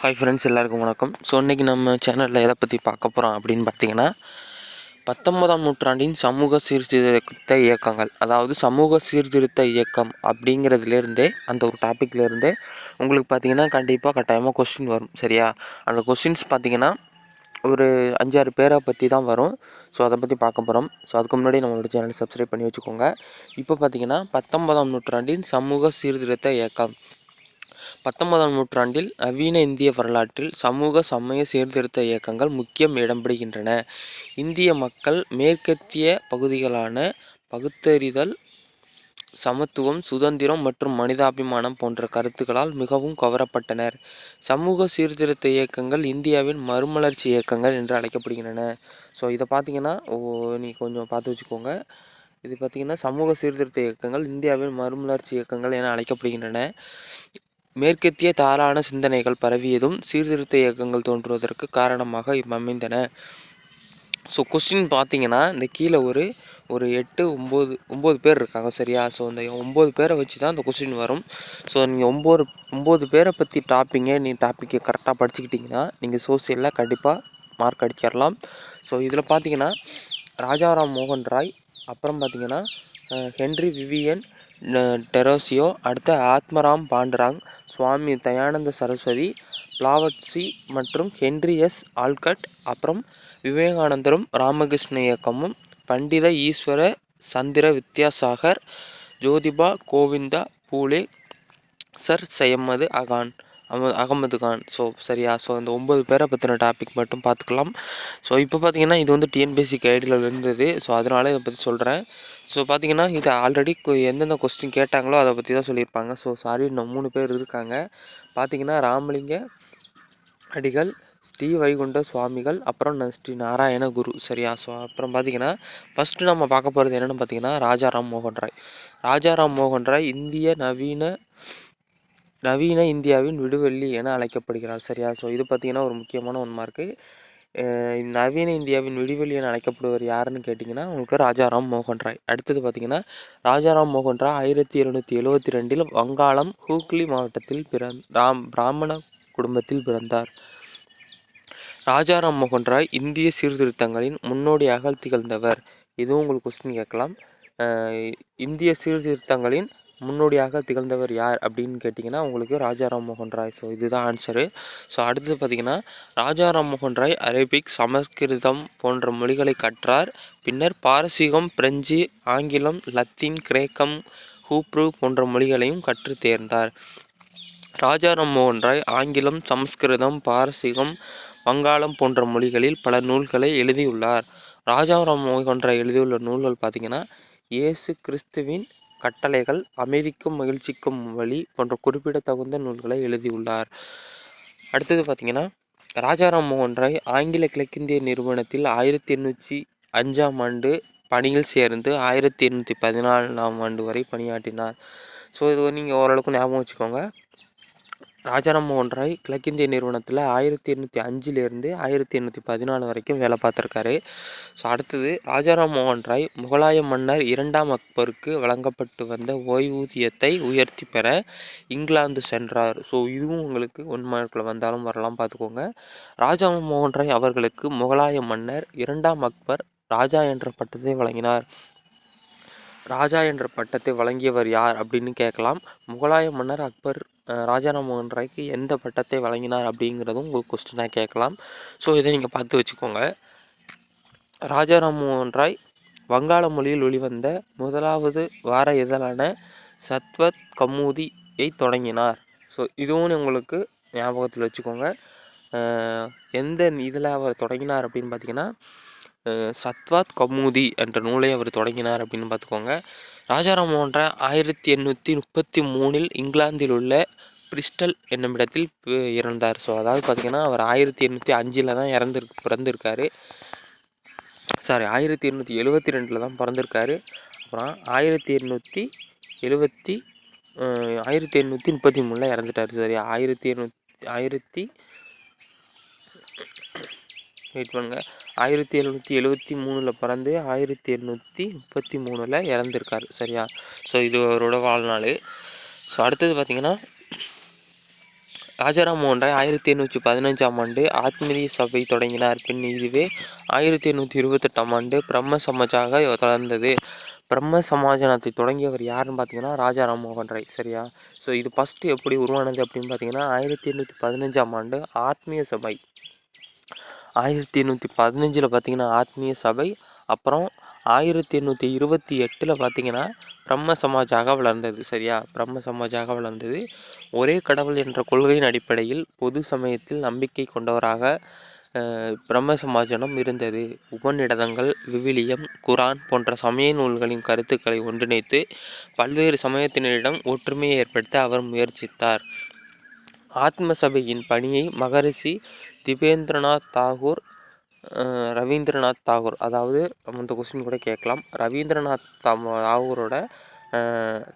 Hi friends எல்லாருக்கும் வணக்கம். So இன்றைக்கி நம்ம சேனலில் எதை பற்றி பார்க்க போகிறோம் அப்படின்னு பார்த்தீங்கன்னா பத்தொன்பதாம் நூற்றாண்டின் சமூக சீர்திருத்த இயக்கங்கள். அதாவது சமூக சீர்திருத்த இயக்கம் அப்படிங்கிறதுலேருந்தே அந்த ஒரு டாப்பிக்லேருந்தே உங்களுக்கு பார்த்தீங்கன்னா கண்டிப்பாக கட்டாயமாக கொஸ்டின் வரும் சரியா? அந்த கொஸ்டின்ஸ் பார்த்தீங்கன்னா ஒரு அஞ்சாறு பேரை பற்றி தான் வரும். ஸோ அதை பற்றி பார்க்க போகிறோம் ஸோ அதுக்கு முன்னாடி நம்மளோட சேனலை சப்ஸ்கிரைப் பண்ணி வச்சுக்கோங்க. இப்போ பார்த்தீங்கன்னா பத்தொன்பதாம் நூற்றாண்டின் சமூக சீர்திருத்த இயக்கம். பத்தொன்பதாம் நூற்றாண்டில் நவீன இந்திய வரலாற்றில் சமூக சமய சீர்திருத்த இயக்கங்கள் முக்கியம் இடம்பெறுகின்றன. இந்திய மக்கள் மேற்கத்திய பகுதிகளான பகுத்தறிதல் சமத்துவம் சுதந்திரம் மற்றும் மனிதாபிமானம் போன்ற கருத்துக்களால் மிகவும் கவரப்பட்டனர். சமூக சீர்திருத்த இயக்கங்கள் இந்தியாவின் மறுமலர்ச்சி இயக்கங்கள் என்று அழைக்கப்படுகின்றன. ஸோ இதை பார்த்தீங்கன்னா ஓ நீ கொஞ்சம் பார்த்து வச்சுக்கோங்க. இது பார்த்திங்கன்னா சமூக சீர்திருத்த இயக்கங்கள் இந்தியாவின் மறுமலர்ச்சி இயக்கங்கள் என அழைக்கப்படுகின்றன. மேற்கத்திய தாராள சிந்தனைகள் பரவியதும் சீர்திருத்த இயக்கங்கள் தோன்றுவதற்கு காரணமாக அமைந்தன ஸோ கொஸ்டின் பார்த்தீங்கன்னா இந்த கீழே ஒரு ஒரு எட்டு ஒம்பது ஒம்பது பேர் இருக்காங்க சரியா? ஸோ இந்த ஒம்பது பேரை வச்சு தான் இந்த கொஸ்டின் வரும். ஸோ நீங்கள் ஒம்பது ஒம்பது பேரை பற்றி டாப்பிங்கே நீ டாப்பிக்கை கரெக்டாக படிச்சுக்கிட்டிங்கன்னா நீங்கள் சோசியலில் கண்டிப்பாக மார்க் அடிச்சிடலாம் ஸோ இதில் பார்த்தீங்கன்னா ராஜாராம் மோகன் ராய் அப்புறம் பார்த்தீங்கன்னா ஹென்ரி விவியன் டெரோசியோ அடுத்த ஆத்மராம் பாண்டராங் சுவாமி தயானந்த சரஸ்வதி பிளாவட்சி மற்றும் ஹென்ரி எஸ். ஆல்கட் அப்புறம் விவேகானந்தரும் ராமகிருஷ்ண இயக்கமும் பண்டித ஈஸ்வர சந்திர வித்யாசாகர் ஜோதிபா கோவிந்தா பூலே சர் சையம்மது அகான். அம அகமது கான். ஸோ சரியா? ஸோ இந்த ஒம்பது பேரை பற்றின டாபிக் மட்டும் பார்த்துக்கலாம் ஸோ இப்போ பார்த்தீங்கன்னா இது வந்து டிஎன்பிஎஸ்சி கைடில் இருந்தது. ஸோ அதனால் இதை பற்றி சொல்கிறேன் ஸோ பார்த்தீங்கன்னா இது ஆல்ரெடி எந்தெந்த கொஸ்டின் கேட்டாங்களோ அதை பற்றி தான் சொல்லியிருப்பாங்க. ஸோ சாரி இன்னும் மூணு பேர் இருக்காங்க. பார்த்தீங்கன்னா ராமலிங்க அடிகள் ஸ்ரீ வைகுண்ட சுவாமிகள் அப்புறம் ஸ்ரீ நாராயண குரு. சரியா? ஸோ அப்புறம் பார்த்தீங்கன்னா ஃபஸ்ட்டு நம்ம பார்க்க போகிறது என்னென்னு பார்த்தீங்கன்னா ராஜாராம் மோகன் ராய். ராஜாராம் மோகன் ராய் இந்திய நவீன நவீன இந்தியாவின் விடுவெள்ளி என அழைக்கப்படுகிறார் சரியா? ஸோ இது பார்த்திங்கன்னா ஒரு முக்கியமான ஒன்றா இருக்குது நவீன இந்தியாவின் விடுவெளி என அழைக்கப்படுவர் யாருன்னு கேட்டிங்கன்னா உங்களுக்கு ராஜாராம் மோகன் ராய். அடுத்தது பார்த்திங்கன்னா ராஜாராம் மோகன் ராய் ஆயிரத்தி எழுநூற்றி எழுபத்தி ரெண்டில் வங்காளம் ஹூக்லி மாவட்டத்தில் பிறந் ராம் பிராமண குடும்பத்தில் பிறந்தார். ராஜாராம் மோகன் ராய் இந்திய சீர்திருத்தங்களின் முன்னோடியாக திகழ்ந்தவர். இதுவும் உங்களுக்கு கொஸ்டின் கேட்கலாம். இந்திய சீர்திருத்தங்களின் முன்னோடியாக திகழ்ந்தவர் யார் அப்படின்னு கேட்டிங்கன்னா உங்களுக்கு ராஜா மோகன் ராய். ஸோ இதுதான் ஆன்சரு ஸோ அடுத்தது பார்த்திங்கன்னா ராஜா மோகன் ராய் அரேபிக் சமஸ்கிருதம் போன்ற மொழிகளை கற்றார். பின்னர் பாரசீகம் பிரெஞ்சு ஆங்கிலம் லத்தீன் கிரேக்கம் ஹூப்ரு போன்ற மொழிகளையும் கற்று தேர்ந்தார். ராஜா ராம்மோகன் ராய் ஆங்கிலம் சமஸ்கிருதம் பாரசீகம் வங்காளம் போன்ற மொழிகளில் பல நூல்களை எழுதியுள்ளார். ராஜா ராம்மோகன் ராய் எழுதியுள்ள நூல்கள் பார்த்திங்கன்னா இயேசு கிறிஸ்துவின் கட்டளைகள் அமைதிக்கும் மகிழ்ச்சிக்கும் வழி போன்ற குறிப்பிடத்தகுந்த நூல்களை எழுதியுள்ளார். அடுத்தது பார்த்தீங்கன்னா ராஜாராம் மோகன் ராய் ஆங்கில கிழக்கிந்திய நிறுவனத்தில் ஆயிரத்தி எண்ணூற்றி அஞ்சாம் ஆண்டு பணியில் சேர்ந்து ஆயிரத்தி எண்ணூற்றி பதினாலாம் ஆண்டு வரை பணியாற்றினார். ஸோ இது நீங்கள் ஓரளவுக்கு ஞாபகம் வச்சுக்கோங்க. ராஜாராம் மோகன் ராய் கிழக்கிந்திய நிறுவனத்தில் ஆயிரத்தி எண்ணூற்றி அஞ்சுலேருந்து ஆயிரத்தி எண்ணூற்றி பதினாலு வரைக்கும் வேலை பார்த்துருக்காரு. ஸோ அடுத்தது ராஜாராம் மோகன் ராய் முகலாய மன்னர் இரண்டாம் அக்பருக்கு வழங்கப்பட்டு வந்த ஓய்வூதியத்தை உயர்த்தி பெற இங்கிலாந்து சென்றார். ஸோ இதுவும் உங்களுக்கு ஒன் மார்க்கில் வந்தாலும் வரலாம் பார்த்துக்கோங்க. ராஜா மோகன் ராய் அவர்களுக்கு முகலாய மன்னர் இரண்டாம் அக்பர் ராஜா என்ற பட்டத்தை வழங்கினார். ராஜா என்ற பட்டத்தை வழங்கியவர் யார் அப்படின்னு கேட்கலாம். முகலாய மன்னர் அக்பர் ராஜாராம் மோகன் ராய்க்கு எந்த பட்டத்தை வழங்கினார் அப்படிங்கிறதும் உங்களுக்கு கொஸ்டினாக கேட்கலாம். ஸோ இதை நீங்கள் பார்த்து வச்சுக்கோங்க. ராஜாராம் மோகன் ராய் வங்காள மொழியில் வெளிவந்த முதலாவது வார இதழான சத்வத் கமுதியை தொடங்கினார். ஸோ இதுவும் உங்களுக்கு ஞாபகத்தில் வச்சுக்கோங்க. எந்த இதில் அவர் தொடங்கினார் அப்படின்னு பார்த்தீங்கன்னா சத்வாத் கமுதி என்ற நூலை அவர் தொடங்கினார் அப்படின்னு பார்த்துக்கோங்க. ராஜாராம் மோகன் ஆயிரத்தி எண்ணூற்றி முப்பத்தி மூணில் இங்கிலாந்தில் உள்ள பிரிஸ்டல் என்னும் இடத்தில் இறந்தார். ஸோ அதாவது பார்த்திங்கன்னா அவர் ஆயிரத்தி எண்ணூற்றி அஞ்சில் தான் இறந்துரு பிறந்திருக்காரு. சாரி ஆயிரத்தி எண்ணூற்றி எழுபத்தி ரெண்டில் தான் பிறந்திருக்காரு. அப்புறம் ஆயிரத்தி எண்ணூற்றி எழுபத்தி ஆயிரத்தி எண்ணூற்றி முப்பத்தி மூணில் இறந்துட்டார். சரி ஆயிரத்தி எண்ணூற்றி ஆயிரத்தி வெயிட் பண்ணுங்கள் ஆயிரத்தி எழுநூற்றி எழுபத்தி மூணில் பிறந்து ஆயிரத்தி எண்ணூற்றி முப்பத்தி மூணில் இறந்துருக்கார் சரியா? ஸோ இது அவரோட வாழ்நாள். ஸோ அடுத்தது பார்த்திங்கன்னா ராஜாராம் மோகன் ராய் ஆயிரத்தி எண்ணூற்றி பதினஞ்சாம் ஆண்டு ஆத்மீய சபை தொடங்கினார். பின் இதுவே ஆயிரத்தி எண்ணூற்றி இருபத்தெட்டாம் ஆண்டு பிரம்ம சமாஜாக தொடர்ந்தது. பிரம்ம சமாஜனத்தை தொடங்கியவர் யாருன்னு பார்த்தீங்கன்னா ராஜாராம் மோகன் ராய் சரியா? ஸோ இது ஃபஸ்ட்டு எப்படி உருவானது அப்படின்னு பார்த்தீங்கன்னா ஆயிரத்தி எண்ணூற்றி பதினஞ்சாம் ஆண்டு ஆத்மீய சபை ஆயிரத்தி எண்ணூற்றி பதினஞ்சில் பார்த்தீங்கன்னா ஆத்மீய சபை அப்புறம் ஆயிரத்தி எண்ணூற்றி இருபத்தி எட்டில் பார்த்தீங்கன்னா பிரம்ம சமாஜாக வளர்ந்தது சரியா? பிரம்ம சமாஜாக வளர்ந்தது. ஒரே கடவுள் என்ற கொள்கையின் அடிப்படையில் பொது சமயத்தில் நம்பிக்கை கொண்டவராக பிரம்ம சமாஜனம் இருந்தது. உபநிடதங்கள் விவிலியம் குரான் போன்ற சமய நூல்களின் கருத்துக்களை ஒன்றிணைத்து பல்வேறு சமயத்தினரிடம் ஒற்றுமையை ஏற்படுத்த அவர் முயற்சித்தார். ஆத்ம சபையின் பணியை மகரிஷி திபேந்திரநாத் தாகூர் ரவீந்திரநாத் தாகூர். அதாவது நம்ம இந்த கொஸ்டின் கூட கேட்கலாம். ரவீந்திரநாத் தாகூரோட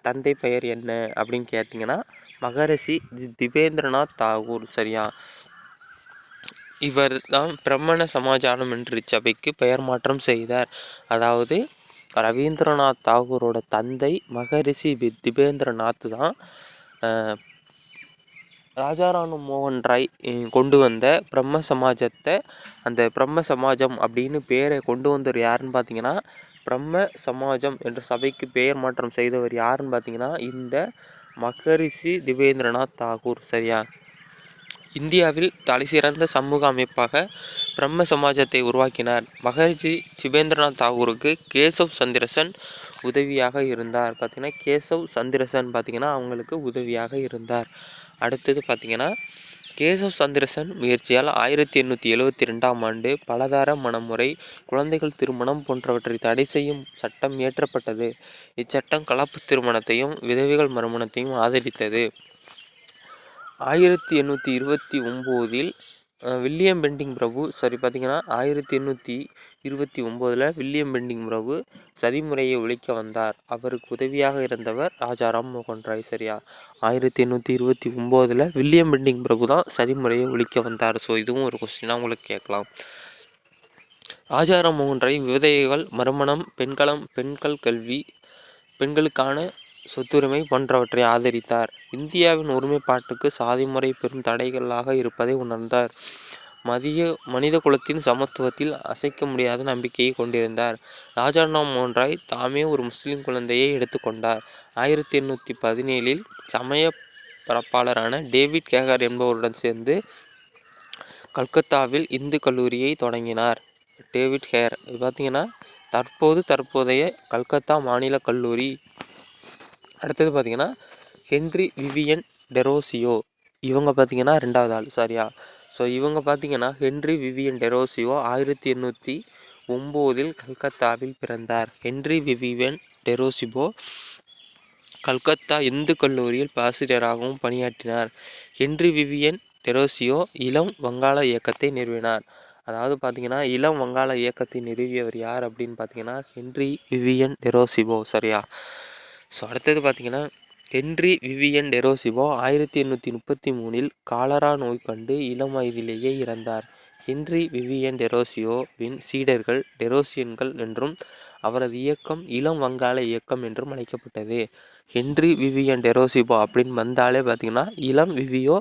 தந்தை பெயர் என்ன அப்படின்னு கேட்டிங்கன்னா மகரிஷி திபேந்திரநாத் தாகூர். சரியா? இவர் தான் பிரம்மண சமாஜானம் என்று சபைக்கு பெயர் மாற்றம் செய்தார். அதாவது ரவீந்திரநாத் தாகூரோட தந்தை மகரிஷி திபேந்திரநாத் தான் ராஜாராணு மோகன் ராய் கொண்டு வந்த பிரம்ம சமாஜத்தை அந்த பிரம்ம சமாஜம் அப்படின்னு பேரை கொண்டு வந்தவர் யாருன்னு பார்த்தீங்கன்னா பிரம்ம சமாஜம் என்ற சபைக்கு பெயர் மாற்றம் செய்தவர் யாருன்னு பார்த்தீங்கன்னா இந்த மகரிஷி திவேந்திரநாத் தாகூர். சரியா? இந்தியாவில் தலைசிறந்த சமூக அமைப்பாக பிரம்ம சமாஜத்தை உருவாக்கினார். மகரிஷி சிபேந்திரநாத் தாகூருக்கு கேசவ் சந்திரசன் உதவியாக இருந்தார். பார்த்திங்கன்னா கேசவ் சந்திரசன் பார்த்திங்கன்னா அவங்களுக்கு உதவியாக இருந்தார். அடுத்தது பார்த்திங்கன்னா கேசவ் சந்திரசன் முயற்சியால் ஆயிரத்தி எண்ணூற்றி எழுவத்தி ரெண்டாம் ஆண்டு பலதார மணமுறை குழந்தைகள் திருமணம் போன்றவற்றை தடை செய்யும் சட்டம் இயற்றப்பட்டது. இச்சட்டம் கலப்பு திருமணத்தையும் விதவைகள் மறுமணத்தையும் ஆதரித்தது. ஆயிரத்தி எண்ணூற்றி இருபத்தி ஒம்போதில் வில்லியம் பெண்டிங் பிரபு சரி பார்த்திங்கன்னா ஆயிரத்தி எண்ணூற்றி இருபத்தி ஒம்போதில் வில்லியம் பெண்டிங் பிரபு சதிமுறையை ஒழிக்க வந்தார். அவருக்கு உதவியாக இருந்தவர் ராஜா மோகன் ராய் சரியா? ஆயிரத்தி எண்ணூற்றி இருபத்தி ஒம்போதில் வில்லியம் பெண்டிங் பிரபு தான் சதிமுறையை ஒழிக்க வந்தார். ஸோ இதுவும் ஒரு கொஸ்டினாக உங்களுக்கு கேட்கலாம். ராஜாராம் மோகன் ராய் விவதைகள் மறுமணம் பெண்களம் பெண்கள் கல்வி பெண்களுக்கான சொத்துரிமை போன்றவற்றை ஆதரித்தார். இந்தியாவின் ஒருமைப்பாட்டுக்கு சாதி முறை பெரும் தடைகளாக இருப்பதை உணர்ந்தார். மதிய மனித குலத்தின் சமத்துவத்தில் அசைக்க முடியாத நம்பிக்கையை கொண்டிருந்தார். ராஜாராம் மோகன் ராய் தாமே ஒரு முஸ்லிம் குழந்தையை எடுத்துக்கொண்டார் ஆயிரத்தி எண்ணூற்றி பதினேழில் சமய பரப்பாளரான டேவிட் கேகர் என்பவருடன் சேர்ந்து கல்கத்தாவில் இந்து கல்லூரியை தொடங்கினார். டேவிட் ஹேர் பார்த்தீங்கன்னா தற்போது தற்போதைய கல்கத்தா மாநில கல்லூரி. அடுத்தது பார்த்தீங்கன்னா ஹென்ரி விவியன் டெரோசியோ. இவங்க பார்த்தீங்கன்னா ரெண்டாவது ஆள் சரியா? ஸோ இவங்க பார்த்தீங்கன்னா ஹென்ரி விவியன் டெரோசியோ ஆயிரத்தி எண்ணூற்றி ஒம்போதில் கல்கத்தாவில் பிறந்தார். ஹென்ரி விவியன் டெரோசிபோ கல்கத்தா இந்து கல்லூரியில் ஆசிரியராகவும் பணியாற்றினார். ஹென்ரி விவியன் டெரோசியோ இளம் வங்காள இயக்கத்தை நிறுவினார். அதாவது பார்த்தீங்கன்னா இளம் வங்காள இயக்கத்தை நிறுவியவர் யார் அப்படின்னு பார்த்தீங்கன்னா ஹென்ரி விவியன் டெரோசிபோ சரியா? ஸோ அடுத்தது பார்த்திங்கன்னா ஹென்றி விவியன் டெரோசிபோ ஆயிரத்தி எண்ணூற்றி முப்பத்தி மூணில் காலரா நோய் கண்டு இளம் வயதிலேயே இறந்தார். ஹென்றி விவியன் டெரோசியோவின் சீடர்கள் டெரோசியன்கள் என்றும் அவரது இயக்கம் இளம் வங்காள இயக்கம் என்றும் அழைக்கப்பட்டது. ஹென்றி விவியன் டெரோசிபோ அப்படின்னு வந்தாலே பார்த்தீங்கன்னா இளம் விவியோ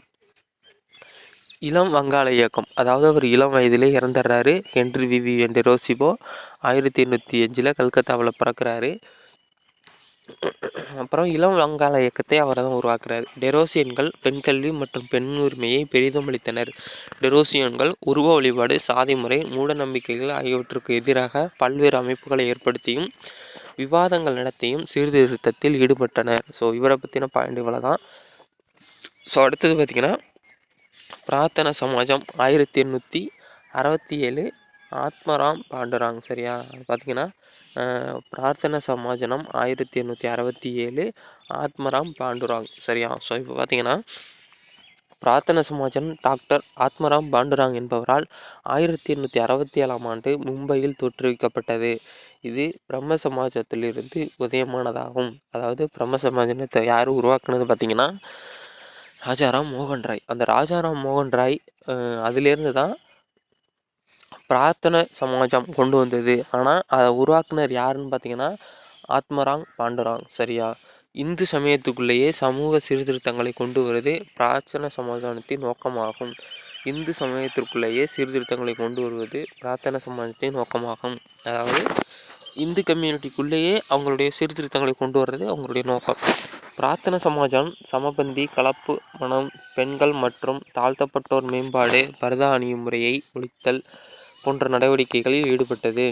இளம் வங்காள இயக்கம் அதாவது அவர் இளம் வயதிலே இறந்துடுறாரு. ஹென்றி விவியன் டெரோசிபோ ஆயிரத்தி எண்ணூற்றி அஞ்சில் கல்கத்தாவில் பிறக்கிறாரு. அப்புறம் இளம் வங்காள இயக்கத்தை அவர் தான் உருவாக்குறார். டெரோசியன்கள் பெண் கல்வி மற்றும் பெண் உரிமையை பெரிதும் அளித்தனர். டெரோசியன்கள் உருவ வழிபாடு சாதி முறை மூட நம்பிக்கைகள் ஆகியவற்றுக்கு எதிராக பல்வேறு அமைப்புகளை ஏற்படுத்தியும் விவாதங்கள் நடத்தியும் சீர்திருத்தத்தில் ஈடுபட்டனர். ஸோ இவரை பற்றின பாயிண்ட் இவ்வளோ தான். ஸோ அடுத்தது பார்த்திங்கன்னா பிரார்த்தன சமாஜம் ஆயிரத்தி எண்ணூற்றி அறுபத்தி ஏழு ஆத்மராம் பாண்டுராங் சரியா? அது பார்த்திங்கன்னா பிரார்த்தன சமாஜனம் ஆயிரத்தி எண்ணூற்றி அறுபத்தி ஏழு ஆத்மராம் பாண்டுராங். சரியா? ஸோ இப்போ பார்த்தீங்கன்னா பிரார்த்தன சமாஜனம் டாக்டர் ஆத்மராம் பாண்டுராங் என்பவரால் ஆயிரத்தி எண்ணூற்றி அறுபத்தி ஏழாம் ஆண்டு மும்பையில் தோற்றுவிக்கப்பட்டது. இது பிரம்ம சமாஜத்திலிருந்து உதயமானதாகும். அதாவது பிரம்ம சமாஜனத்தை யார் உருவாக்குனது பார்த்தீங்கன்னா ராஜாராம் மோகன் ராய். அந்த ராஜாராம் மோகன் ராய் அதிலேருந்து தான் பிரார்த்தனை சமாஜம் கொண்டு வந்தது. ஆனால் அதை உருவாக்குனர் யாருன்னு பார்த்தீங்கன்னா ஆத்மராங் பாண்டராங். சரியா? இந்து சமயத்துக்குள்ளேயே சமூக சீர்திருத்தங்களை கொண்டு வருவது பிரார்த்தன சமாதானத்தின் நோக்கமாகும். இந்து சமயத்திற்குள்ளேயே சீர்திருத்தங்களை கொண்டு வருவது பிரார்த்தன சமாதானத்தின் நோக்கமாகும். அதாவது இந்து கம்யூனிட்டிக்குள்ளேயே அவங்களுடைய சீர்திருத்தங்களை கொண்டு வர்றது அவங்களுடைய நோக்கம். பிரார்த்தன சமாஜம் சமபந்தி கலப்பு மனம் பெண்கள் மற்றும் தாழ்த்தப்பட்டோர் மேம்பாடு பரதா அணியும் முறையை ஒழித்தல் போன்ற நடவடிக்கைகளில் ஈடுபட்டது.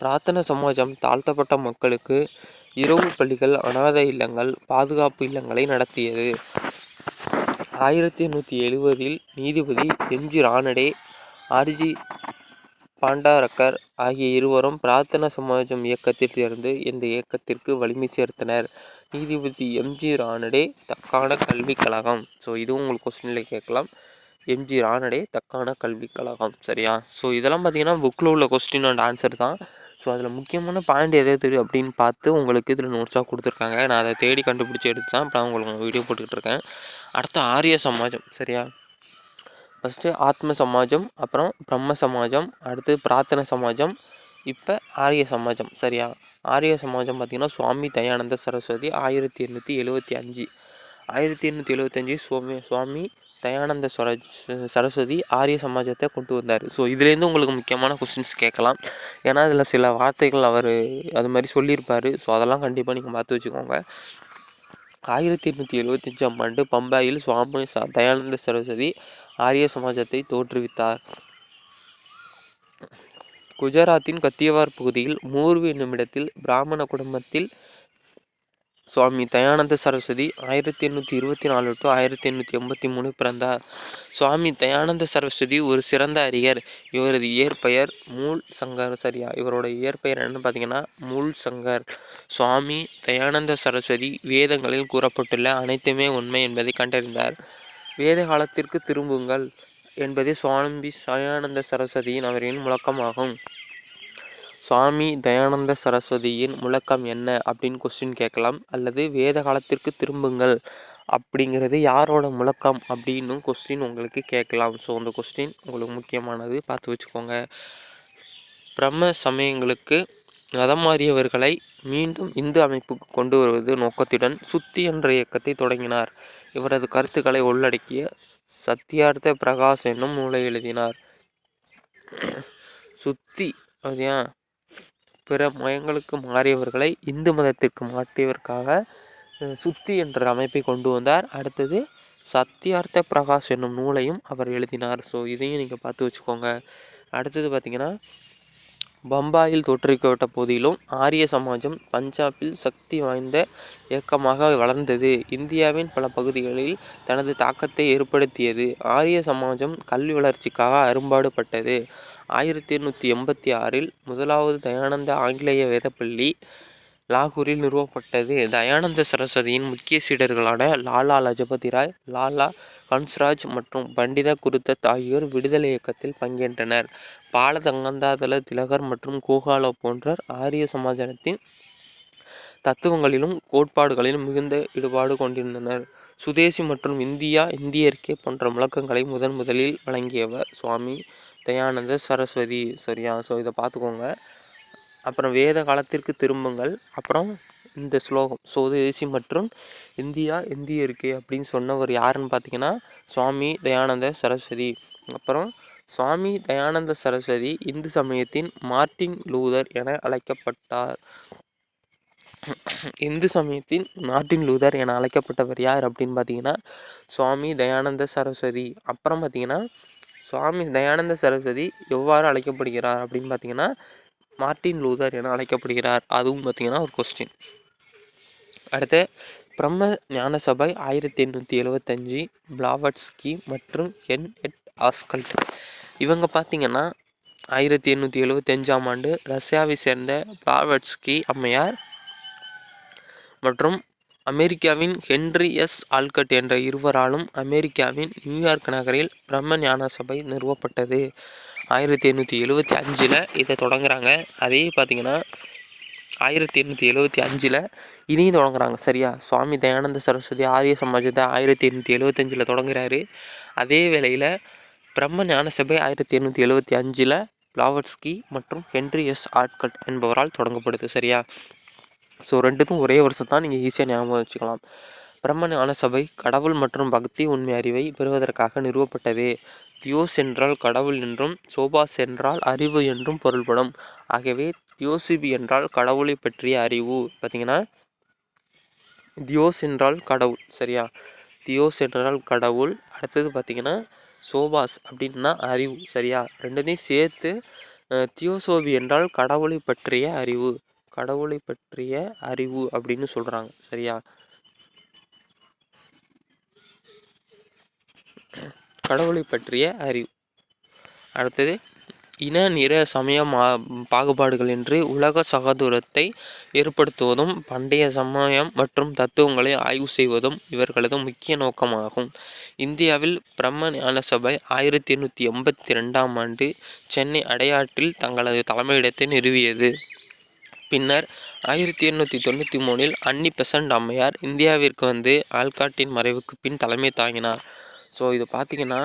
பிரார்த்தன சமாஜம் தாழ்த்தப்பட்ட மக்களுக்கு இரவு பள்ளிகள் அனாதை இல்லங்கள் பாதுகாப்பு இல்லங்களை நடத்தியது. ஆயிரத்தி எண்ணூற்றி எழுபதில் நீதிபதி எம்ஜி ரானடே ஆர்ஜி பாண்டாரக்கர் ஆகிய இருவரும் பிரார்த்தன சமாஜம் இயக்கத்தில் சேர்ந்து இந்த இயக்கத்திற்கு வலிமை சேர்த்தனர். நீதிபதி எம்ஜி ரானடே தக்கான கல்விக் கழகம். ஸோ இதுவும் உங்களுக்கு கொஸ்டினில் கேட்கலாம். எம்ஜி ரானடே தக்கான கல்விக் கழகம். சரியா? ஸோ இதெல்லாம் பார்த்தீங்கன்னா புக்கில் உள்ள கொஸ்டின் அண்ட் ஆன்சர் தான். ஸோ அதில் முக்கியமான பாயிண்ட் எது எது அப்படின்னு பார்த்து உங்களுக்கு இதில் நோட்ஸாக கொடுத்துருக்காங்க. நான் அதை தேடி கண்டுபிடிச்சி எடுத்து தான் இப்போ உங்களுக்கு வீடியோ போட்டுக்கிட்டு இருக்கேன். அடுத்து ஆரிய சமாஜம். சரியா? ஃபஸ்ட்டு ஆத்ம சமாஜம் அப்புறம் பிரம்ம சமாஜம் அடுத்து பிரார்த்தனை சமாஜம் இப்போ ஆரிய சமாஜம். சரியா? ஆரிய சமாஜம் பார்த்திங்கன்னா சுவாமி தயானந்த சரஸ்வதி ஆயிரத்தி எண்ணூற்றி எழுபத்தி அஞ்சு. ஆயிரத்தி எண்ணூற்றி எழுபத்தஞ்சி சுவாமி சுவாமி தயானந்த ஸ்வரஜ் சரஸ்வதி ஆரிய சமாஜத்தை கொண்டு வந்தார். ஸோ இதுலேருந்து உங்களுக்கு முக்கியமான கொஸ்டின்ஸ் கேட்கலாம். ஏன்னா அதில் சில வார்த்தைகள் அவர் அது மாதிரி சொல்லியிருப்பார். ஸோ அதெல்லாம் கண்டிப்பாக நீங்கள் பார்த்து வச்சுக்கோங்க. ஆயிரத்தி எண்ணூற்றி எழுபத்தஞ்சாம் ஆண்டு பம்பாயில் சுவாமி தயானந்த சரஸ்வதி ஆரிய சமாஜத்தை தோற்றுவித்தார். குஜராத்தின் கத்தியவார் பகுதியில் மூர்வி என்னுமிடத்தில் பிராமண குடும்பத்தில் சுவாமி தயானந்த சரஸ்வதி ஆயிரத்தி எண்ணூற்றி இருபத்தி நாலு டு ஆயிரத்தி எண்ணூற்றி எண்பத்தி மூணு பிறந்தார். சுவாமி தயானந்த சரஸ்வதி ஒரு சிறந்த அறிஞர். இவரது இயற்பெயர் மூல் சங்கர். சரியா? இவரோட இயற்பெயர் என்னன்னு பார்த்தீங்கன்னா மூல் சங்கர். சுவாமி தயானந்த சரஸ்வதி வேதங்களில் கூறப்பட்டுள்ள அனைத்துமே உண்மை என்பதை கண்டறிந்தார். வேத காலத்திற்கு திரும்புங்கள் என்பதே சுவாமி தயானந்த சரஸ்வதியின் அவரின் முழக்கமாகும். சுவாமி தயானந்த சரஸ்வதியின் முழக்கம் என்ன அப்படின்னு கொஸ்டின் கேட்கலாம். அல்லது வேத காலத்திற்கு திரும்புங்கள் அப்படிங்கிறது யாரோட முழக்கம் அப்படின்னும் கொஸ்டின் உங்களுக்கு கேட்கலாம். ஸோ அந்த கொஸ்டின் உங்களுக்கு முக்கியமானது. பார்த்து வச்சுக்கோங்க. பிரம்ம சமயங்களுக்கு மதம் மாறியவர்களை மீண்டும் இந்து அமைப்புக்கு கொண்டு வருவது நோக்கத்துடன் சுத்தி என்ற இயக்கத்தை தொடங்கினார். இவரது கருத்துக்களை உள்ளடக்கிய சத்தியார்த்த பிரகாஷ் என்னும் நூலை எழுதினார். சுத்தி அப்படியா பிற மயங்களுக்கு மாறியவர்களை இந்து மதத்திற்கு மாற்றியதற்காக சுத்தி என்ற அமைப்பை கொண்டு வந்தார். அடுத்தது சத்தியார்த்த பிரகாஷ் என்னும் நூலையும் அவர் எழுதினார். ஸோ இதையும் நீங்கள் பார்த்து வச்சுக்கோங்க. அடுத்தது பார்த்திங்கன்னா பம்பாயில் தோற்றுவிக்கப்பட்ட போதிலும் ஆரிய சமாஜம் பஞ்சாபில் சக்தி வாய்ந்த இயக்கமாக வளர்ந்தது. இந்தியாவின் பல பகுதிகளில் தனது தாக்கத்தை ஏற்படுத்தியது. ஆரிய சமாஜம் கல்வி வளர்ச்சிக்காக அரும்பாடுபட்டது. ஆயிரத்தி எண்ணூற்றி எண்பத்தி ஆறில் முதலாவது தயானந்த ஆங்கிலேய வேதப்பள்ளி லாகூரில் நிறுவப்பட்டது. தயானந்த சரஸ்வதியின் முக்கிய சீடர்களான லாலா லஜபதி ராய் லாலா ஹன்ஸ்ராஜ் மற்றும் பண்டித குருதத் ஆகியோர் விடுதலை இயக்கத்தில் பங்கேற்றனர். பால தங்கந்தாதள திலகர் மற்றும் கோகாலோ போன்றோர் ஆரிய சமாஜத்தின் தத்துவங்களிலும் கோட்பாடுகளிலும் மிகுந்த ஈடுபாடு கொண்டிருந்தனர். சுதேசி மற்றும் இந்தியா இந்தியர்க்கே போன்ற முழக்கங்களை முதன் முதலில் வழங்கியவர் சுவாமி தயானந்த சரஸ்வதி. சரியா? ஸோ இதை பார்த்துக்கோங்க. அப்புறம் வேத காலத்திற்கு திரும்புங்கள். அப்புறம் இந்த ஸ்லோகம். சுதேசி மற்றும் இந்தியா இந்திய இருக்கே அப்படின்னு சொன்னவர் யாருன்னு பார்த்தீங்கன்னா சுவாமி தயானந்த சரஸ்வதி. அப்புறம் சுவாமி தயானந்த சரஸ்வதி இந்து சமயத்தின் மார்ட்டின் லூதர் என அழைக்கப்பட்டார். இந்து சமயத்தின் மார்ட்டின் லூதர் என அழைக்கப்பட்டவர் யார் அப்படின்னு பார்த்தீங்கன்னா சுவாமி தயானந்த சரஸ்வதி. அப்புறம் பார்த்தீங்கன்னா சுவாமி தயானந்த சரஸ்வதி எவ்வாறு அழைக்கப்படுகிறார் அப்படின்னு பார்த்தீங்கன்னா மார்ட்டின் லூதர் என அழைக்கப்படுகிறார். அதுவும் பார்த்தீங்கன்னா ஒரு கொஸ்டின் அடுத்து பிரம்ம ஞான சபை ஆயிரத்தி எண்ணூற்றி எழுபத்தஞ்சி பிளாவட்ஸ்கி மற்றும் என் எட் ஆஸ்கல்ட். இவங்க பார்த்தீங்கன்னா ஆயிரத்தி எண்ணூற்றி எழுபத்தஞ்சாம் ஆண்டு ரஷ்யாவை சேர்ந்த பிளாவட்ஸ்கி அம்மையார் மற்றும் அமெரிக்காவின் ஹென்றி எஸ். ஆல்கட் என்ற இருவராலும் அமெரிக்காவின் நியூயார்க் நகரில் பிரம்ம ஞான சபை நிறுவப்பட்டது. ஆயிரத்தி எண்ணூற்றி எழுபத்தி அஞ்சில் இதை தொடங்குறாங்க. அதே பார்த்திங்கன்னா ஆயிரத்தி எண்ணூற்றி எழுபத்தி அஞ்சில் இதையும் தொடங்குறாங்க. சரியா? சுவாமி தயானந்த சரஸ்வதி ஆரிய சமாஜத்தை ஆயிரத்தி எண்ணூற்றி எழுபத்தஞ்சில் தொடங்குறாரு. அதே வேளையில் பிரம்ம ஞான சபை ஆயிரத்தி எண்ணூற்றி எழுபத்தி அஞ்சில் பிளாவட்ஸ்கி மற்றும் ஹென்ரி எஸ். ஆட்கட் என்பவரால் தொடங்கப்படுது. சரியா? ஸோ ரெண்டுக்கும் ஒரே வருஷம் தான் நீங்கள் ஈஸியாக ஞாபகம் வச்சுக்கலாம். பிரம்ம ஞான சபை கடவுள் மற்றும் பக்தி உண்மை அறிவை பெறுவதற்காக நிறுவப்பட்டது. தியோஸ் என்றால் கடவுள் என்றும் சோபாஸ் என்றால் அறிவு என்றும் பொருள்படும். ஆகவே தியோசிபி என்றால் கடவுளை பற்றிய அறிவு. பார்த்தீங்கன்னா தியோஸ் என்றால் கடவுள் சரியா? தியோஸ் என்றால் கடவுள் அடுத்தது பார்த்தீங்கன்னா சோபாஸ் அப்படின்னா அறிவு சரியா? ரெண்டுத்தையும் சேர்த்து தியோசோபி என்றால் கடவுளை பற்றிய அறிவு. கடவுளை பற்றிய அறிவு அப்படின்னு சொல்கிறாங்க சரியா? கடவுளை பற்றிய அறிவு. அடுத்தது இன நிற சமய மா பாகுபாடுகள் என்று உலக சகோதரத்தை ஏற்படுத்துவதும் பண்டைய சமயம் மற்றும் தத்துவங்களை ஆய்வு செய்வதும் இவர்களது முக்கிய நோக்கமாகும். இந்தியாவில் பிரம்ம ஞான சபை ஆயிரத்தி எண்ணூற்றி எண்பத்தி ரெண்டாம் ஆண்டு சென்னை அடையாற்றில் தங்களது தலைமையிடத்தை நிறுவியது. பின்னர் ஆயிரத்தி எண்ணூற்றி தொண்ணூற்றி மூணில் அன்னி பெசன்ட் அம்மையார் இந்தியாவிற்கு வந்து ஆல்காட்டின் மறைவுக்கு பின் தலைமை தாங்கினார். ஸோ இது பார்த்திங்கன்னா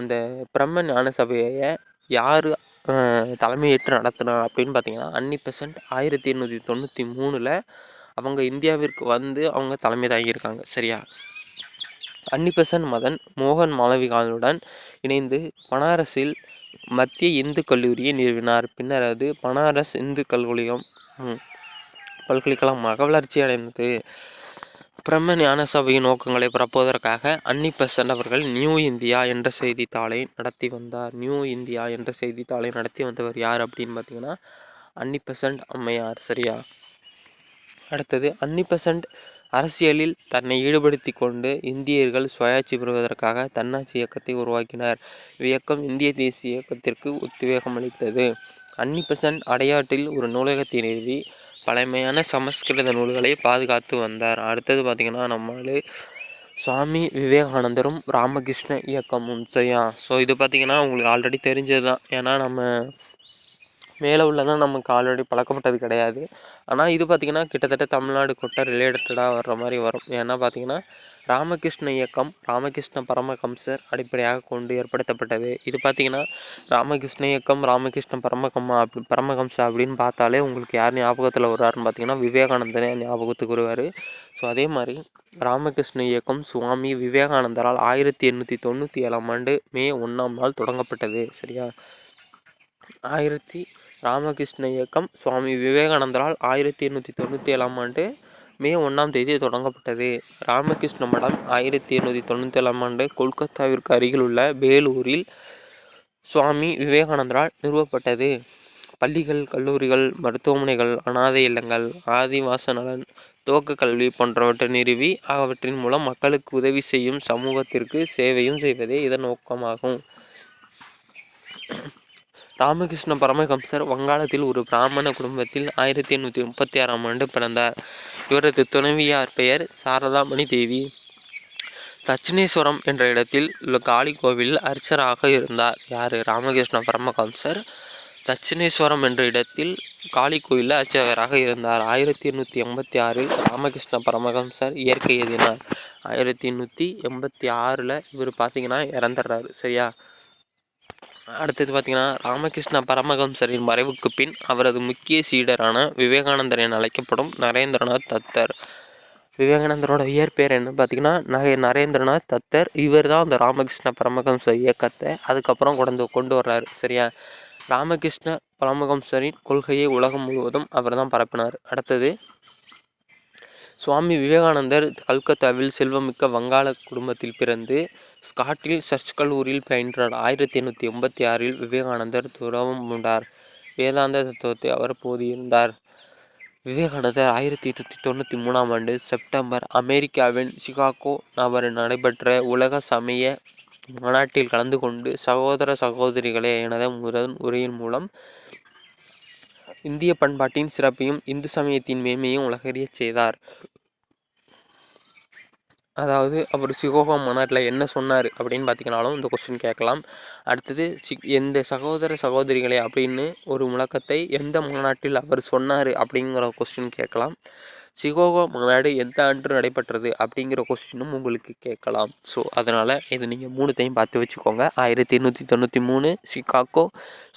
அந்த பிரம்ம ஞான சபையை யார் தலைமையேற்று நடத்தினா அப்படின்னு பார்த்தீங்கன்னா அன்னி பெசன்ட் ஆயிரத்தி எண்ணூற்றி தொண்ணூற்றி மூணில் அவங்க இந்தியாவிற்கு வந்து அவங்க தலைமை தாங்கியிருக்காங்க. சரியா? அன்னிபெசன் மதன் மோகன் மாளவிகானுடன் இணைந்து பனாரஸில் மத்திய இந்து கல்லூரியை நிறுவினார். பின்னர் அது பனாரஸ் இந்து கல்லூரியம் பல்கலைக்கழகமாக வளர்ச்சி அடைந்தது. பிரம்ம ஞான சபையின் நோக்கங்களை பரப்புவதற்காக அன்னி பெசன்ட் அவர்கள் நியூ இந்தியா என்ற செய்தித்தாளை நடத்தி வந்தார். நியூ இந்தியா என்ற செய்தித்தாளை நடத்தி வந்தவர் யார் அப்படின்னு பார்த்தீங்கன்னா அன்னி பெசன்ட் அம்மையார். சரியா? அடுத்தது அன்னி பெசன்ட் அரசியலில் தன்னை ஈடுபடுத்தி கொண்டு இந்தியர்கள் சுயாட்சி பெறுவதற்காக தன்னாட்சி இயக்கத்தை உருவாக்கினார். இவ்வியக்கம் இந்திய தேசிய இயக்கத்திற்கு உத்வேகம் அளித்தது. அன்னி அடையாற்றில் ஒரு நூலகத்தை நிறுவி பழமையான சமஸ்கிருத நூல்களை பாதுகாத்து வந்தார். அடுத்தது பார்த்திங்கன்னா நம்மளே சுவாமி விவேகானந்தரும் ராமகிருஷ்ண இயக்கமும் சரியா? ஸோ இது பார்த்திங்கன்னா உங்களுக்கு ஆல்ரெடி தெரிஞ்சது தான். ஏன்னா நம்ம மேலே உள்ளதான் நமக்கு ஆல்ரெடி பழக்கப்பட்டது கிடையாது. ஆனால் இது பார்த்திங்கன்னா கிட்டத்தட்ட தமிழ்நாடு கொட்ட ரிலேட்டடாக வர்ற மாதிரி வரும். ஏன்னா பார்த்திங்கன்னா ராமகிருஷ்ண இயக்கம் ராமகிருஷ்ண பரமஹம்சர் அடிப்படையாக கொண்டு ஏற்படுத்தப்பட்டது. இது பார்த்திங்கன்னா ராமகிருஷ்ண இயக்கம் ராமகிருஷ்ண பரமகம் அப்படி பரமஹம்சா அப்படின்னு பார்த்தாலே உங்களுக்கு யார் ஞாபகத்தில் வருவாருன்னு பார்த்தீங்கன்னா விவேகானந்தனே ஞாபகத்துக்கு வருவார். ஸோ அதே மாதிரி ராமகிருஷ்ண இயக்கம் சுவாமி விவேகானந்தரால் ஆயிரத்தி எண்ணூற்றி தொண்ணூற்றி ஏழாம் ஆண்டு மே ஒன்றாம் நாள் தொடங்கப்பட்டது. சரியா? ஆயிரத்தி ராமகிருஷ்ண இயக்கம் சுவாமி விவேகானந்தரால் ஆயிரத்தி எண்ணூற்றி தொண்ணூற்றி ஏழாம் ஆண்டு மே ஒன்றாம் தேதி தொடங்கப்பட்டது. ராமகிருஷ்ண மடம் ஆயிரத்தி எண்ணூற்றி தொண்ணூற்றி ஏழாம் ஆண்டு கொல்கத்தாவிற்கு அருகில் உள்ள வேலூரில் சுவாமி விவேகானந்தரால் நிறுவப்பட்டது. பள்ளிகள் கல்லூரிகள் மருத்துவமனைகள் அனாதை இல்லங்கள் ஆதிவாச நலன் துவக்க கல்வி போன்றவற்றை நிறுவி அவற்றின் மூலம் மக்களுக்கு உதவி செய்யும் சமூகத்திற்கு சேவையும் செய்வதே இதன் நோக்கமாகும். ராமகிருஷ்ண பரமஹம்சர் வங்காளத்தில் ஒரு பிராமண குடும்பத்தில் ஆயிரத்தி எண்ணூற்றி முப்பத்தி ஆறாம் ஆண்டு பிறந்தார். இவரது துணைவியார் பெயர் சாரதாமணி தேவி. தட்சிணேஸ்வரம் என்ற இடத்தில் உள்ள காளி கோவிலில் அர்ச்சராக இருந்தார். யார்? ராமகிருஷ்ண பரமஹம்சர். தட்சிணேஸ்வரம் என்ற இடத்தில் காளி கோயிலில் அர்ச்சகராக இருந்தார். ஆயிரத்தி எண்ணூற்றி எண்பத்தி ஆறில் ராமகிருஷ்ண பரமஹம்சர் இயற்கை எழுதினார் ஆயிரத்தி எண்ணூற்றி எண்பத்தி ஆறில் இவர் பார்த்தீங்கன்னா இறந்துடுறாரு. சரியா? அடுத்தது பார்த்திங்கன்னா ராமகிருஷ்ண பரமஹம்சரின் மறைவுக்கு பின் அவரது முக்கிய சீடரான விவேகானந்தர் என அழைக்கப்படும் நரேந்திரநாத் தத்தர். விவேகானந்தரோட இயற்பெயர் என்ன பார்த்தீங்கன்னா நகை நரேந்திரநாத் தத்தர். இவர் தான் அந்த ராமகிருஷ்ண பரமஹம்ச இயக்கத்தை அதுக்கப்புறம் கொண்டு கொண்டு வர்றாரு. சரியா? ராமகிருஷ்ண பரமஹம்சரின் கொள்கையை உலகம் முழுவதும் அவர் தான் பரப்பினார். அடுத்தது சுவாமி விவேகானந்தர் கல்கத்தாவில் செல்வமிக்க வங்காள குடும்பத்தில் பிறந்து ஸ்காட்டில் சர்ச் கல்லூரியில் பயின்றார். ஆயிரத்தி எண்ணூற்றி எண்பத்தி ஆறில் விவேகானந்தர் துறவம் உண்டார். வேதாந்த தத்துவத்தை அவர் போதியிருந்தார். விவேகானந்தர் ஆயிரத்தி எட்நூற்றி தொண்ணூற்றி மூணாம் ஆண்டு செப்டம்பர் அமெரிக்காவின் சிகாகோ நபரில் நடைபெற்ற உலக சமய மாநாட்டில் கலந்து கொண்டு சகோதர சகோதரிகளே எனது முதல் உரையின் மூலம் இந்திய பண்பாட்டின் சிறப்பையும் இந்து சமயத்தின் மேன்மையும் உலகறியச் செய்தார். அதாவது அவர் சிகோகோ மாநாட்டில் என்ன சொன்னார் அப்படின்னு பார்த்தீங்கனாலும் இந்த கொஸ்டின் கேட்கலாம். அடுத்தது சி எந்த சகோதர சகோதரிகளே அப்படின்னு ஒரு முழக்கத்தை எந்த மாநாட்டில் அவர் சொன்னார் அப்படிங்கிற கொஸ்டின் கேட்கலாம். சிகோகோ மாநாடு எந்த ஆண்டு நடைபெற்றது அப்படிங்கிற கொஸ்டினும் உங்களுக்கு கேட்கலாம். ஸோ அதனால் இது நீங்கள் மூணுத்தையும் பார்த்து வச்சுக்கோங்க. ஆயிரத்தி எண்ணூற்றி தொண்ணூற்றி மூணு சிகாகோ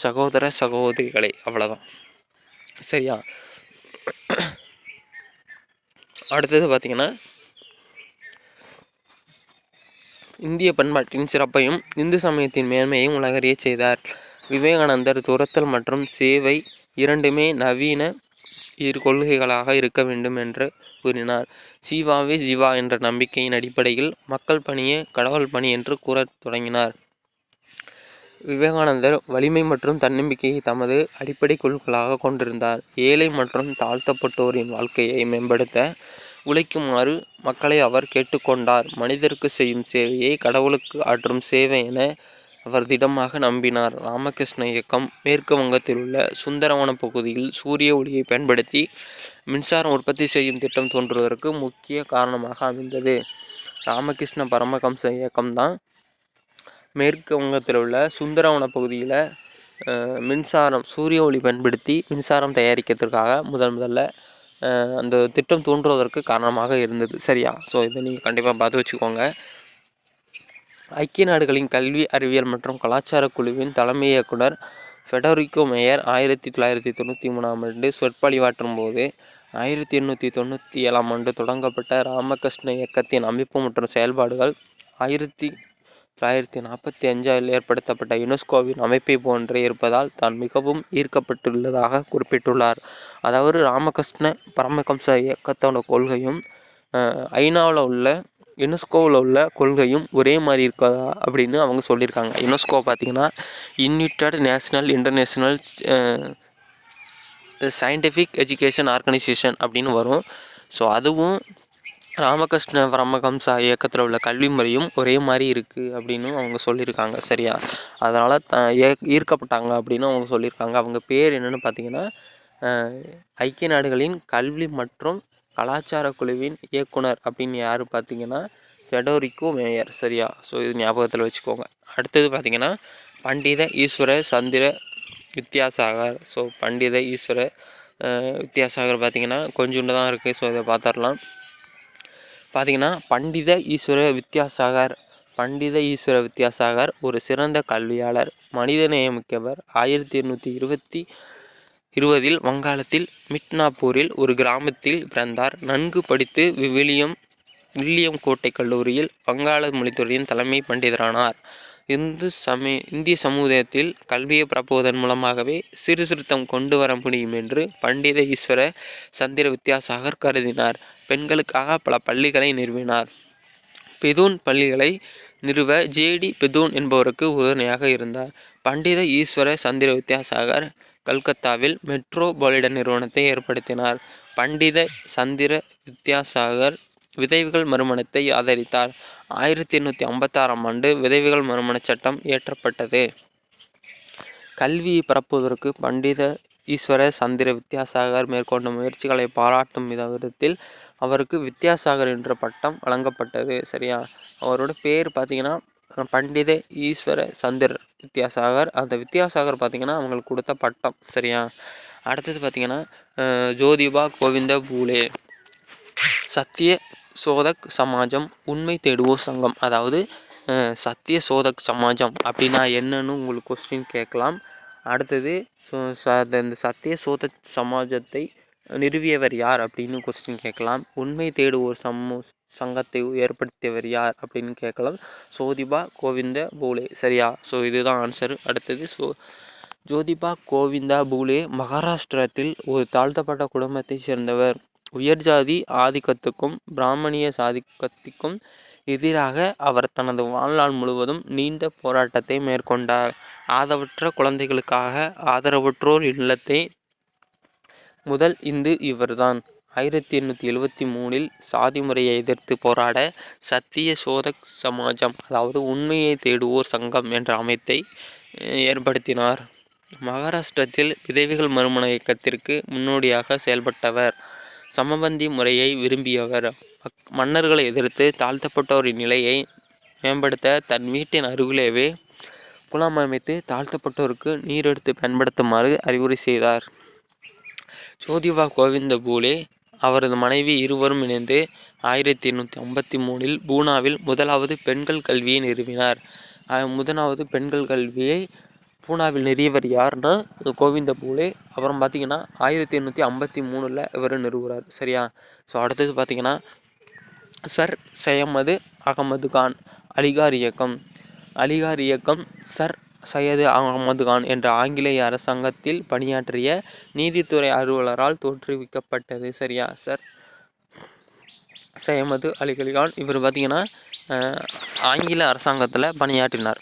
சகோதர சகோதரிகளை அவ்வளோதான் சரியா? அடுத்தது பார்த்திங்கன்னா இந்திய பண்பாட்டின் சிறப்பையும் இந்து சமயத்தின் மேன்மையையும் உலகறிய செய்தார். விவேகானந்தர் துரத்தல் மற்றும் சேவை இரண்டுமே நவீன இரு கொள்கைகளாக இருக்க வேண்டும் என்று கூறினார். சிவாவே ஜிவா என்ற நம்பிக்கையின் அடிப்படையில் மக்கள் பணியே கடவுள் பணி என்று கூறத் தொடங்கினார். விவேகானந்தர் வலிமை மற்றும் தன்னம்பிக்கையை தமது அடிப்படை கொள்கைகளாக கொண்டிருந்தார். ஏழை மற்றும் தாழ்த்தப்பட்டோரின் வாழ்க்கையை மேம்படுத்த உழைக்குமாறு மக்களை அவர் கேட்டுக்கொண்டார். மனிதருக்கு செய்யும் சேவையை கடவுளுக்கு ஆற்றும் சேவை என அவர் திடமாக நம்பினார். ராமகிருஷ்ண இயக்கம் மேற்கு வங்கத்தில் உள்ள சுந்தரவன பகுதியில் சூரிய ஒளியை பயன்படுத்தி மின்சாரம் உற்பத்தி செய்யும் திட்டம் தோன்றுவதற்கு முக்கிய காரணமாக அமைந்தது. ராமகிருஷ்ண பரமகம்ச இயக்கம்தான் மேற்கு வங்கத்தில் உள்ள சுந்தரவன பகுதியில் மின்சாரம் சூரிய ஒளி பயன்படுத்தி மின்சாரம் தயாரிக்கிறதுக்காக முதல் முதல்ல அந்த திட்டம் தோன்றுவதற்கு காரணமாக இருந்தது. சரியா? ஸோ இதை நீங்கள் கண்டிப்பாக பார்த்து வச்சுக்கோங்க. ஐக்கிய நாடுகளின் கல்வி அறிவியல் மற்றும் கலாச்சார குழுவின் தலைமை இயக்குனர் ஃபெடரிகோ மேயர் ஆயிரத்தி தொள்ளாயிரத்தி தொண்ணூற்றி மூணாம் ஆண்டு சொற்பொழிவாற்றும் போது ஆயிரத்தி எண்ணூற்றி தொண்ணூற்றி ஏழாம் ஆண்டு தொடங்கப்பட்ட ராமகிருஷ்ண இயக்கத்தின் அமைப்பு மற்றும் செயல்பாடுகள் ஆயிரத்தி தொள்ளாயிரத்தி நாற்பத்தி அஞ்சில் ஏற்படுத்தப்பட்ட யுனெஸ்கோவின் அமைப்பை போன்றே இருப்பதால் தான் மிகவும் ஈர்க்கப்பட்டுள்ளதாக குறிப்பிட்டுள்ளார். அதாவது ராமகிருஷ்ண பரமகம்ச இயக்கத்தோட கொள்கையும் ஐநாவில் உள்ள யுனெஸ்கோவில் உள்ள கொள்கையும் ஒரே மாதிரி இருக்கா அப்படின்னு அவங்க சொல்லியிருக்காங்க. யுனெஸ்கோ பார்த்திங்கன்னா United National International Scientific Education Organization அப்படின்னு வரும். ஸோ அதுவும் ராமகிருஷ்ண பரமஹம்சா இயக்கத்தில் உள்ள கல்வி முறையும் ஒரே மாதிரி இருக்குது அப்படின்னு அவங்க சொல்லியிருக்காங்க சரியா? அதனால் த ஈர்க்கப்பட்டாங்க அப்படின்னு அவங்க சொல்லியிருக்காங்க. அவங்க பேர் என்னென்னு பார்த்தீங்கன்னா ஐக்கிய நாடுகளின் கல்வி மற்றும் கலாச்சார குழுவின் இயக்குனர் அப்படின்னு யார் பார்த்தீங்கன்னா ஃபெடோரிக்கோ மேயர் சரியா? ஸோ இது ஞாபகத்தில் வச்சுக்கோங்க. அடுத்தது பார்த்தீங்கன்னா பண்டித ஈஸ்வர சந்திர வித்யாசாகர். ஸோ பண்டித ஈஸ்வர வித்யாசாகர் பார்த்தீங்கன்னா கொஞ்சோண்டு தான் இருக்குது ஸோ இதை பார்த்துடலாம் பார்த்தீங்கன்னா பண்டித ஈஸ்வர வித்யாசாகர் பண்டித ஈஸ்வர வித்யாசாகர் ஒரு சிறந்த கல்வியாளர் மனிதநேயமிக்கவர். ஆயிரத்தி எண்ணூற்றி இருபத்தி இருபதில் வங்காளத்தில் மிட்னாப்பூரில் ஒரு கிராமத்தில் பிறந்தார். நன்கு படித்து விவிலியம் வில்லியம் கோட்டை கல்லூரியில் வங்காள மொழித்துறையின் தலைமை பண்டிதரானார். இந்து சமய இந்திய சமுதாயத்தில் கல்வியை பரப்புவதன் மூலமாகவே சீர்திருத்தம் கொண்டு வர முடியும் என்று பண்டித ஈஸ்வர சந்திர வித்யாசாகர் கருதினார். பெண்களுக்காக பல பள்ளிகளை நிறுவினார். பெதூன் பள்ளிகளை நிறுவ ஜேடி பெதூன் என்பவருக்கு உறுதுணையாக இருந்தார். பண்டித ஈஸ்வர சந்திர வித்யாசாகர் கல்கத்தாவில் மெட்ரோபாலிடன் நிறுவனத்தை ஏற்படுத்தினார். பண்டித சந்திர வித்யாசாகர் விதவைகள் மறுமணத்தை ஆதரித்தார். ஆயிரத்தி எண்ணூற்றி ஐம்பத்தாறாம் ஆண்டு விதவைகள் மறுமண சட்டம் இயற்றப்பட்டது. கல்வியை பரப்புவதற்கு பண்டித ஈஸ்வர சந்திர வித்யாசாகர் மேற்கொண்ட முயற்சிகளை பாராட்டும் விதவிதத்தில் அவருக்கு வித்யாசாகர் என்ற பட்டம் வழங்கப்பட்டது. சரியா? அவரோட பேர் பார்த்தீங்கன்னா பண்டித ஈஸ்வர சந்திர வித்யாசாகர். அந்த வித்யாசாகர் பார்த்தீங்கன்னா அவங்களுக்கு கொடுத்த பட்டம். சரியா? அடுத்தது பார்த்தீங்கன்னா ஜோதிபா கோவிந்த பூலே. சத்திய சோதக் சமாஜம் உண்மை தேடுவோர் சங்கம். அதாவது சத்திய சோதக் சமாஜம் அப்படின்னா என்னன்னு உங்களுக்கு கொஸ்டின் கேட்கலாம். அடுத்தது அந்த இந்த சத்திய சோதக் சமாஜத்தை நிறுவியவர் யார் அப்படின்னு கொஸ்டின் கேட்கலாம். உண்மை தேடுவோர் சமூ சங்கத்தை ஏற்படுத்தியவர் யார் அப்படின்னு கேட்கலாம். சோதிபா கோவிந்த பூலே. சரியா? ஸோ இதுதான் ஆன்சர் அடுத்தது சோ ஜோதிபா கோவிந்தா பூலே மகாராஷ்டிரத்தில் ஒரு தாழ்த்தப்பட்ட குடும்பத்தைச் சேர்ந்தவர். உயர்ஜாதி ஆதிக்கத்துக்கும் பிராமணிய சாதிக்கத்துக்கும் எதிராக அவர் தனது வாழ்நாள் முழுவதும் நீண்ட போராட்டத்தை மேற்கொண்டார். ஆதரவற்ற குழந்தைகளுக்காக ஆதரவற்றோர் இல்லத்தை முதல் இந்து இவர்தான். ஆயிரத்தி எண்ணூற்றி எழுவத்தி மூணில் சாதி முறையை எதிர்த்து போராட சத்திய சோதக் சமாஜம் அதாவது உண்மையை தேடுவோர் சங்கம் என்ற அமைப்பை ஏற்படுத்தினார். மகாராஷ்டிரத்தில் விதவைகள் மறுமண இயக்கத்திற்கு முன்னோடியாக செயல்பட்டவர். சமபந்தி முறையை விரும்பியவர். மக்- மன்னர்களை எதிர்த்து தாழ்த்தப்பட்டோரின் நிலையை மேம்படுத்த தன் வீட்டின் அருகிலேயே குளம் அமைத்து தாழ்த்தப்பட்டோருக்கு நீர் எடுத்து பயன்படுத்துமாறு அறிவுரை செய்தார். ஜோதிபா கோவிந்த பூலே அவரது மனைவி இருவரும் இணைந்து ஆயிரத்தி எண்ணூற்றி ஐம்பத்தி மூணில் பூனாவில் முதலாவது பெண்கள் கல்வியை நிறுவினார். முதலாவது பெண்கள் கல்வியை பூனாவில் நிறுவியவர் யாருன்னா கோவிந்த பூலே. அப்புறம் பார்த்தீங்கன்னா ஆயிரத்தி எண்ணூற்றி ஐம்பத்தி மூணில் இவர் நிறுவுறார். சரியா? ஸோ அடுத்தது பார்த்தீங்கன்னா சர் சையமது அகமது கான் அலிகார் இயக்கம். அலிகார் இயக்கம் சர் சையது அகமது கான் என்ற ஆங்கிலேய அரசாங்கத்தில் பணியாற்றிய நீதித்துறை அலுவலரால் தோற்றுவிக்கப்பட்டது. சரியா சார் சையமது அலிகலி கான் இவர் பார்த்தீங்கன்னா ஆங்கில அரசாங்கத்தில் பணியாற்றினார்.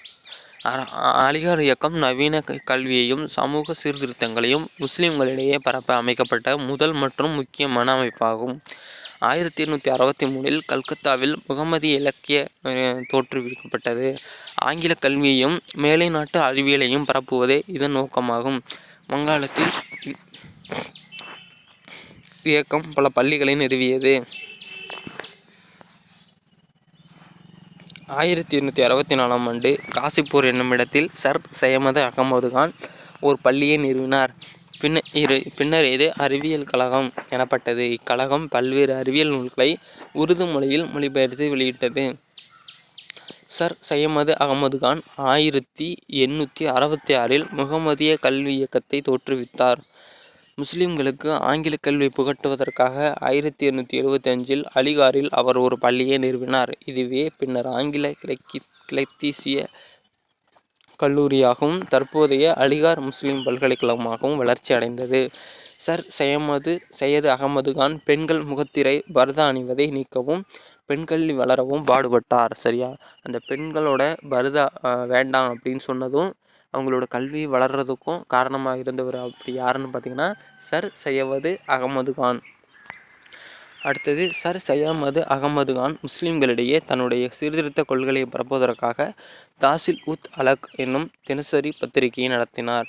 அலிகார் இயக்கம் நவீன கல்வியையும் சமூக சீர்திருத்தங்களையும் முஸ்லிம்களிடையே பரப்ப அமைக்கப்பட்ட முதல் மற்றும் முக்கியமான அமைப்பாகும். ஆயிரத்தி எண்ணூற்றி அறுபத்தி மூணில் கல்கத்தாவில் முகமதி இலக்கிய தோற்றுவிக்கப்பட்டது. ஆங்கில கல்வியையும் மேலை நாட்டு அறிவியலையும் பரப்புவதே இதன் நோக்கமாகும். வங்காளத்தில் இயக்கம் பல பள்ளிகளை நிறுவியது. ஆயிரத்தி எண்ணூற்றி அறுபத்தி நாலாம் ஆண்டு காசிப்பூர் என்னும் இடத்தில் சர் சையமது அகமது கான் ஒரு பள்ளியை நிறுவினார். பின்னர் இரு பின்னர் இது அறிவியல் கழகம் எனப்பட்டது. இக்கழகம் பல்வேறு அறிவியல் நூல்களை உருது மொழியில் மொழிபெயர்த்து வெளியிட்டது. சர். சையமது அகமது கான் ஆயிரத்தி எண்ணூற்றி அறுபத்தி ஆறில் முகமதிய கல்வி இயக்கத்தை தோற்றுவித்தார். முஸ்லிம்களுக்கு ஆங்கில கல்வி புகட்டுவதற்காக ஆயிரத்தி எண்ணூற்றி எழுபத்தி அஞ்சில் அலிகாரில் அவர் ஒரு பள்ளியை நிறுவினார். இதுவே பின்னர் ஆங்கில கிழக்கி கிழத்தீசிய கல்லூரியாகவும் தற்போதைய அலிகார் முஸ்லீம் பல்கலைக்கழகமாகவும் வளர்ச்சி அடைந்தது. சர் சையமது சையது அகமது கான் பெண்கள் முகத்திரை பரதா அணிவதை நீக்கவும் பெண்கல்வி வளரவும் பாடுபட்டார். சரியா? அந்த பெண்களோட பரதா வேண்டாம் அப்படின்னு சொன்னதும் அவங்களோட கல்வி வளர்கிறதுக்கும் காரணமாக இருந்தவர் அப்படி யாருன்னு பார்த்தீங்கன்னா சர் சையவது அகமது கான். அடுத்தது சர் சையமது அகமது கான் முஸ்லீம்களிடையே தன்னுடைய சீர்திருத்த கொள்கையை பரப்புவதற்காக தாசில் உத் அலக் என்னும் தினசரி பத்திரிகையை நடத்தினார்.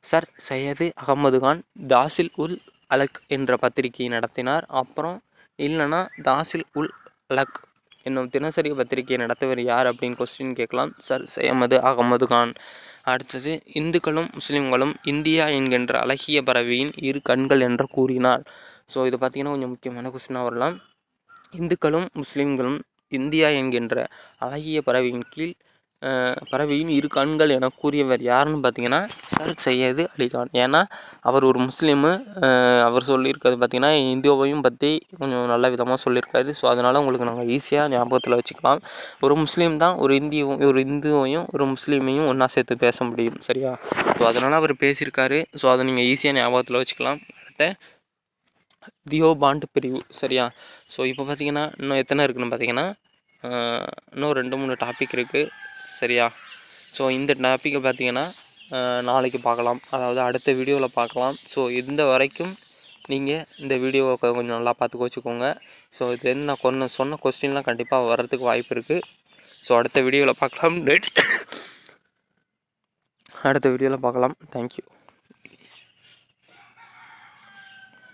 சர் சையது அகமது கான் தாசில் உல் அலக் என்ற பத்திரிகையை நடத்தினார். அப்புறம் இல்லைன்னா தாசில் உல் அலக் என்னும் தினசரி பத்திரிகையை நடத்துவர் யார் அப்படின்னு கொஸ்டின் கேட்கலாம். சர் சையமது அகமது கான். அடுத்தது இந்துக்களும் முஸ்லீம்களும் இந்தியா என்கின்ற அழகிய பறவையின் இரு கண்கள் என்று கூறினார் ஸோ இது பார்த்திங்கன்னா கொஞ்சம் முக்கியமான கொஸ்டினாக வரலாம். இந்துக்களும் முஸ்லீம்களும் இந்தியா என்கின்ற அழகிய பறவையின் கீழ் பறவையின் இரு கண்கள் என கூறியவர் யாருன்னு பார்த்தீங்கன்னா சர் சையது அலிகான் ஏன்னா அவர் ஒரு முஸ்லீமு அவர் சொல்லியிருக்கிறது பார்த்தீங்கன்னா இந்தியாவையும் பற்றி கொஞ்சம் நல்ல விதமாக சொல்லியிருக்காரு. ஸோ அதனால் உங்களுக்கு நாங்கள் ஈஸியாக ஞாபகத்தில் வச்சுக்கலாம். ஒரு முஸ்லீம் தான் ஒரு இந்தியவும் ஒரு இந்துவையும் ஒரு முஸ்லீமையும் ஒன்றா சேர்த்து பேச முடியும். சரியா? ஸோ அதனால் அவர் பேசியிருக்காரு. ஸோ அதை நீங்கள் ஈஸியாக ஞாபகத்தில் வச்சுக்கலாம். அடுத்த தியோபாண்ட் பிரிவு. சரியா? ஸோ இப்போ பார்த்தீங்கன்னா இன்னும் எத்தனை இருக்குன்னு பார்த்தீங்கன்னா இன்னும் ரெண்டு மூணு டாபிக் இருக்குது சரியா? ஸோ இந்த டாப்பிக்கை பார்த்தீங்கன்னா நாளைக்கு பார்க்கலாம் அதாவது அடுத்த வீடியோவில் பார்க்கலாம் ஸோ இந்த வரைக்கும் நீங்கள் இந்த வீடியோவை கொஞ்சம் நல்லா பார்த்து வச்சுக்கோங்க ஸோ இதுலேருந்து நான் கொன்ன சொன்ன கொஸ்டின்லாம் கண்டிப்பாக வர்றதுக்கு வாய்ப்பு இருக்குது ஸோ அடுத்த வீடியோவில் பார்க்கலாம் டேட் அடுத்த வீடியோவில் பார்க்கலாம் தேங்க்யூ